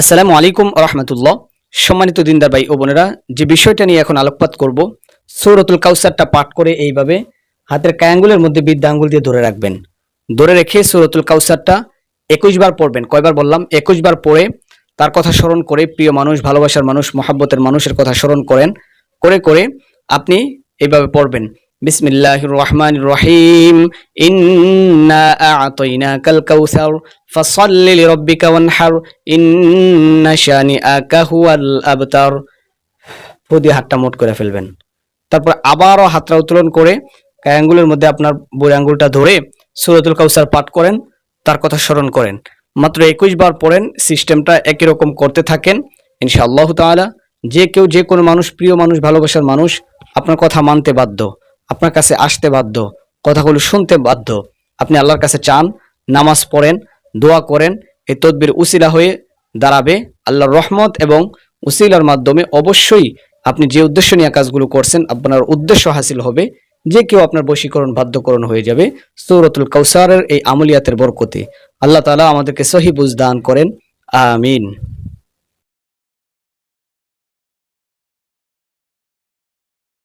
আসসালামু আলাইকুম রহমতুল্লাহ। সম্মানিত দিনদার ভাই ও বোনেরা, যে বিষয়টা নিয়ে এখন আলোকপাত করব, সৌরতুল কাউসারটা পাঠ করে এইভাবে হাতের কায়াঙ্গুলের মধ্যে বিদ্যা আঙ্গুল দিয়ে ধরে রাখবেন। ধরে রেখে সৌরতুল কাউসারটা একুশ বার পড়বেন। কয়বার বললাম? একুশ বার পড়ে তার কথা স্মরণ করে প্রিয় মানুষ, ভালোবাসার মানুষ, মহাব্বতের মানুষের কথা স্মরণ করেন। করে করে আপনি এইভাবে পড়বেন। বিসমিল্লাহ রহমান রহিম ইন্না আ'তাইনাকাল কাউসার ফাসাল্লি লিরাব্বিকা ওয়ানহার। ইন্না শানিআকা হুয়াল আবতার। ফু দিয়ে হাতটা মোট করে ফেলবেন। তারপর আবারও হাতটা উত্তোলন করে আঙ্গুলের মধ্যে আপনার বুড়ি আঙ্গুলটা ধরে সুরতুল কাউসার পাঠ করেন, তার কথা স্মরণ করেন। মাত্র একুশ বার পড়েন, সিস্টেমটা একই রকম করতে থাকেন। ইনশাআল্লাহ তাআলা, যে কেউ যে কোনো মানুষ, প্রিয় মানুষ, ভালোবাসার মানুষ, আপনার কথা মানতে বাধ্য। আপনার কাছে আসতে বাধ্য, কথাগুলো শুনতে বাধ্য। আপনি আল্লাহর কাছে চান, নামাজ পড়েন, দোয়া করেন, এই তদবির উসিলা হয়ে দাঁড়াবে আল্লাহর রহমত এবং উসিলার মাধ্যমে অবশ্যই আপনি যে উদ্দেশ্য নিয়ে কাজগুলো করছেন, আপনার উদ্দেশ্য হাসিল হবে, যে কেউ আপনার বশীকরণ, বাধ্যকরণ হয়ে যাবে। সৌরতুল কৌসারের এই আমলিয়াতের বরকতে আল্লাহ তাআলা আমাদেরকে সহি বুঝ দান করেন। আমিন।